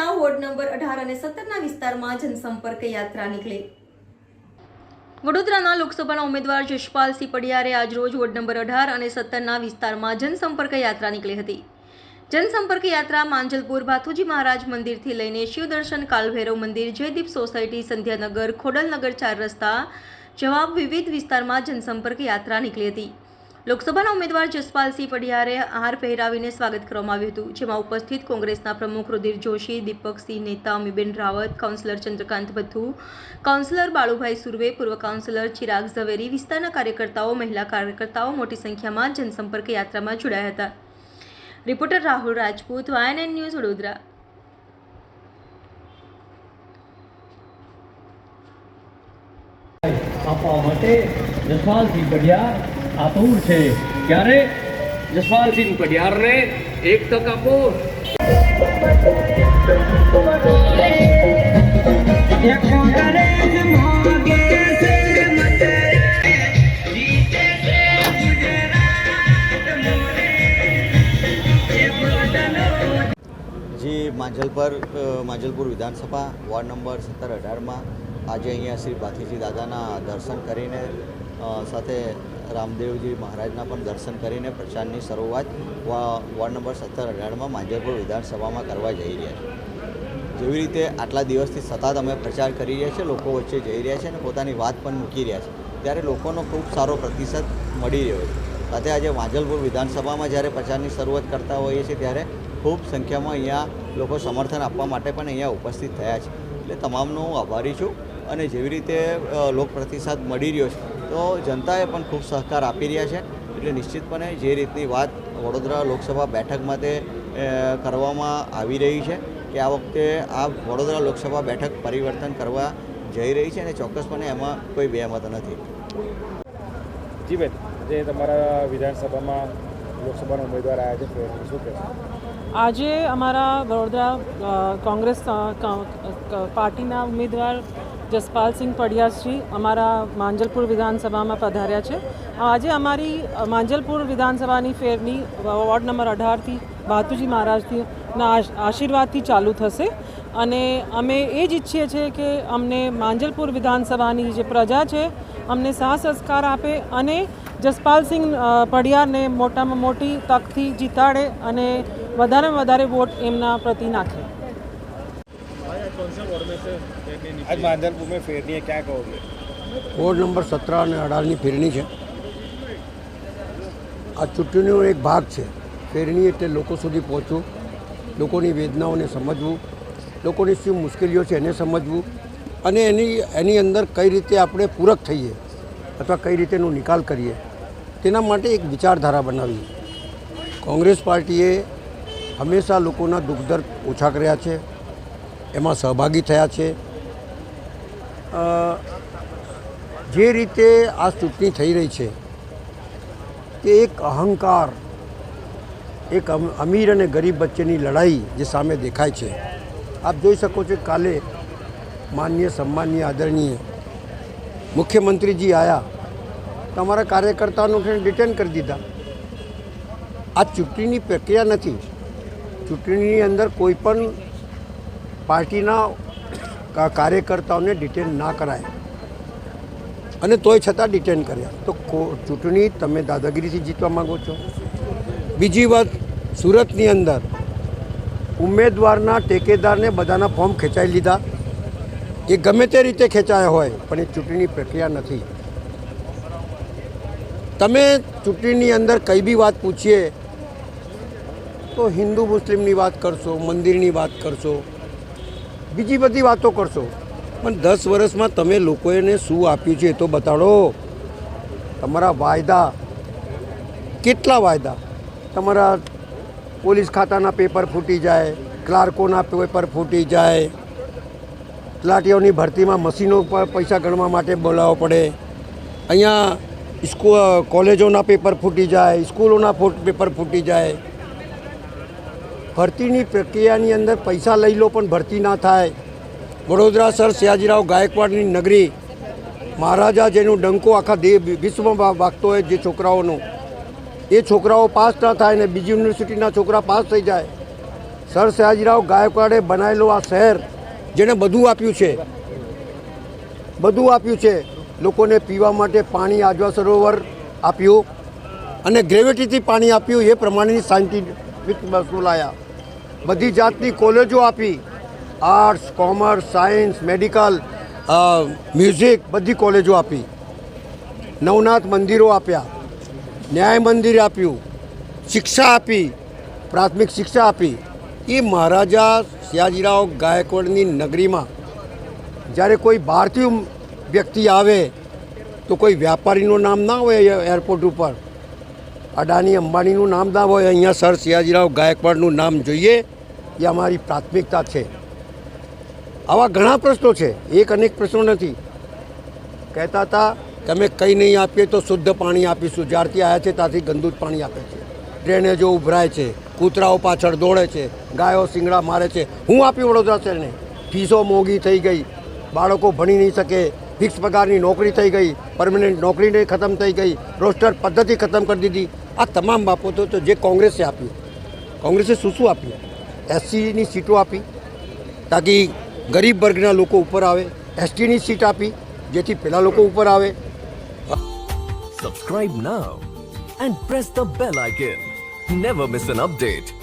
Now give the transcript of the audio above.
વડોદરાના ward number અઢાર અને સત્તરના વિસ્તારમાં જનસંપર્ક યાત્રા નીકળી. વડોદરાના લોકસભાના ઉમેદવાર જશપાલસિંહ પડિયારે આજરોજ વોર્ડ નંબર અઢાર અને સત્તરના વિસ્તારમાં જનસંપર્ક યાત્રા નીકળી હતી. જનસંપર્ક યાત્રા માંજલપુર ભાથુજી મહારાજ મંદિરથી લઈને શિવદર્શન, કાલભૈરવ મંદિર, જયદીપ સોસાયટી, સંધ્યાનગર, ખોડલનગર ચાર રસ્તા જવાબ વિવિધ વિસ્તારમાં જનસંપર્ક યાત્રા નીકળી હતી. લોકસભાના ઉમેદવાર જસપાલસિંહ પડિયારે હાર પહેરાવીને સ્વાગત કરવામાં આવ્યું હતું, જેમાં ઉપસ્થિત કોંગ્રેસના પ્રમુખ રુધિર જોશી, દીપકસિંહ નેતા અમીબેન રાવત, કાઉન્સિલર ચંદ્રકાંત ભથ્થુ, કાઉન્સિલર બાળુભાઈ સુરવે, પૂર્વ કાઉન્સિલર ચિરાગ ઝવેરી વિસ્તારના કાર્યકર્તાઓ, મહિલા કાર્યકર્તાઓ મોટી સંખ્યામાં જનસંપર્ક યાત્રામાં જોડાયા હતા. Reporter Rahul Rajput, YNN news Vadodara. આપવા માટે જસપાલસિંહ પઢિયાર આતુર છે. ત્યારે જસપાલસિંહ પઢિયારને એક તક આપો. જે માંજલપર માંજલપુર વિધાનસભા વોર્ડ નંબર સત્તર અઢારમાં. આજે અહીંયા શ્રી ભાથીજી દાદાના દર્શન કરીને સાથે રામદેવજી મહારાજના પણ દર્શન કરીને પ્રચારની શરૂઆત વોર્ડ નંબર સત્તર અઢારમાં માંજલપુર વિધાનસભામાં કરવા જઈ રહ્યા છે. જેવી રીતે આટલા દિવસથી સતત અમે પ્રચાર કરી રહ્યા છીએ, લોકો વચ્ચે જઈ રહ્યા છે અને પોતાની વાત પણ મૂકી રહ્યા છે. ત્યારે લોકોનો ખૂબ સારો પ્રતિસાદ મળી રહ્યો છે. સાથે આજે વાંજલપુર વિધાનસભામાં જ્યારે પ્રચારની શરૂઆત કરતા હોઈએ છીએ, ત્યારે ખૂબ સંખ્યામાં અહીંયા લોકો સમર્થન આપવા માટે પણ અહીંયા ઉપસ્થિત થયા છે. એટલે તમામનો હું આભારી છું. અને જેવી રીતે લોક પ્રતિસાદ મળી રહ્યો છે તો જનતાએ પણ ખૂબ સહકાર આપી રહ્યા છે. એટલે નિશ્ચિતપણે જે રીતની વાત વડોદરા લોકસભા બેઠક માટે કરવામાં આવી રહી છે કે આ વખતે આ વડોદરા લોકસભા બેઠક પરિવર્તન કરવા જઈ રહી છે અને ચોક્કસપણે એમાં કોઈ બેમત નથી. જી બેન જે તમારા વિધાનસભામાં લોકસભાના ઉમેદવાર આવ્યા છે શું કહેશો? આજે અમારા વડોદરા કોંગ્રેસ પાર્ટીના ઉમેદવાર જસપાલસિંહ પઢિયાશ્રી અમારા માંજલપુર વિધાનસભામાં પધાર્યા છે. આજે અમારી માંજલપુર વિધાનસભાની ફેરની વોર્ડ નંબર અઢારથી ભાતુજી મહારાજથી ના આશીર્વાદથી ચાલુ થશે. અને અમે એ જ ઈચ્છીએ છીએ કે અમને માંજલપુર વિધાનસભાની જે પ્રજા છે અમને સાહ સંસ્કાર આપે અને જસપાલસિંહ અ, પડિયારને મોટામાં મોટી તકથી જીતાડે અને વધારેમાં વધારે વોટ એમના પ્રતિ નાખે. આજ માંજલપુર में फेरनी है क्या कहोगे વોર્ડ નંબર સત્તર અને અઢારની ફેરણી છે આ ચૂંટણીનો એક ભાગ છે ફેરણી એટલે લોકો સુધી પહોંચવું લોકોની વેદનાઓને સમજવું લોકોની શું મુશ્કેલીઓ છે એને સમજવું અને એની એની અંદર કઈ રીતે આપણે પૂરક થઈએ અથવા કઈ રીતે એનો નિકાલ કરીએ તેના માટે એક વિચારધારા બનાવી કોંગ્રેસ પાર્ટીએ હંમેશા લોકોના દુઃખ દર્દ ઓછા કર્યા છે એમાં સહભાગી થયા છે. જે રીતે આ ચૂંટણી થઈ રહી છે, તે એક અહંકાર, એક અમ- અમીર અને ગરીબ વચ્ચેની લડાઈ જે સામે દેખાય છે. આપ જોઈ શકો છો કાલે માન્ય, સન્માનીય, આદરણીય મુખ્યમંત્રીજી આવ્યા તમારા કાર્યકર્તાઓને ડિટેન કરી દીધા. આ ચૂંટણીની પ્રક્રિયા નથી. ચૂંટણીની અંદર કોઈ પણ પાર્ટીના કાર્યકર્તાઓને ડિટેન ના કરાય. અને તોય છતાં ડિટેન કર્યા. તો ચૂંટણી તમે દાદાગીરીથી જીતવા માગો છો? બીજી વાત, સુરતની અંદર ઉમેદવારના ટેકેદારને બધાના ફોર્મ ખેંચાઈ લીધા. એ ગમે તે રીતે ખેંચાયા હોય, પણ એ ચૂંટણીની પ્રક્રિયા નથી. તમે ચૂંટણીની અંદર કઈ બી વાત પૂછીએ, તો હિન્દુ મુસ્લિમની વાત કરશો, મંદિરની વાત કરશો બીજી બધી વાતો કરશો. પણ દસ વર્ષમાં તમે લોકોને શું આપ્યું છે એ તો બતાડો. તમારા વાયદા. કેટલા વાયદા? તમારા પોલીસ ખાતાના પેપર ફૂટી જાય, ક્લાર્કોના પેપર ફૂટી જાય. તલાટીઓની ભરતીમાં મશીનો પૈસા ગણવા માટે બોલાવવો પડે. અહીંયા સ્કૂ કોલેજોના પેપર ફૂટી જાય, સ્કૂલોના પેપર ફૂટી જાય. ભરતીની પ્રક્રિયાની અંદર પૈસા લઈ લો પણ ભરતી ના થાય. વડોદરા સર સયાજીરાવ ગાયકવાડની નગરી, મહારાજા જેનું ડંકો આખા દે વિશ્વમાં વાગતો હોય જે છોકરાઓનો. એ છોકરાઓ પાસ ના થાય ને બીજી યુનિવર્સિટીના છોકરા પાસ થઈ જાય. સર સયાજીરાવ ગાયકવાડે બનાવેલો આ શહેર, જેણે બધું આપ્યું છે. બધું આપ્યું છે. લોકોને પીવા માટે પાણી આજવા સરોવર આપ્યું અને ગ્રેવિટીથી પાણી આપ્યું, એ પ્રમાણેની સાયન્ટિફિક વસ્તુ લાયા. બધી જાતની કોલેજો આપી. Arts commerce science medical music બધી કોલેજો આપી. નવનાથ મંદિરો આપ્યા. ન્યાય મંદિર આપ્યું. શિક્ષા આપી. પ્રાથમિક શિક્ષા આપી. એ મહારાજા સયાજીરાવ ગાયકવાડની નગરીમાં જ્યારે કોઈ ભારતીય વ્યક્તિ આવે તો કોઈ વ્યાપારીનું નામ ના હોય એરપોર્ટ ઉપર. અડાની અંબાણીનું નામ ના હોય, અહીંયા સર સિયાજીરાવ ગાયકવાડનું નામ જોઈએ, એ અમારી પ્રાથમિકતા છે. આવા ઘણા પ્રશ્નો છે, એક અનેક પ્રશ્નો નથી. કહેતા હતા અમે કંઈ નહીં આપીએ તો શુદ્ધ પાણી આપીશું. જ્યારથી આવ્યા છે ત્યાંથી ગંદુ જ પાણી આપે છે. ડ્રેનેજો ઉભરાય છે, કૂતરાઓ પાછળ દોડે છે, ગાયો સિંગડા મારે છે. હું આપી વડોદરા શહેરને. ફીસો મોંઘી થઈ ગઈ. બાળકો ભણી નહીં શકે. ફિક્સ પગારની નોકરી થઈ ગઈ પરમનન્ટ નોકરીને ખતમ થઈ ગઈ રોસ્ટર પદ્ધતિ ખતમ કરી દીધી આ તમામ બાબતો તો જે કોંગ્રેસે આપ્યું કોંગ્રેસે શું શું આપ્યું એસસીની સીટો આપી તાકી ગરીબ વર્ગના લોકો ઉપર આવે એસટીની સીટ આપી જેથી પેલા લોકો ઉપર આવે Subscribe now and press the bell icon. Never miss an update.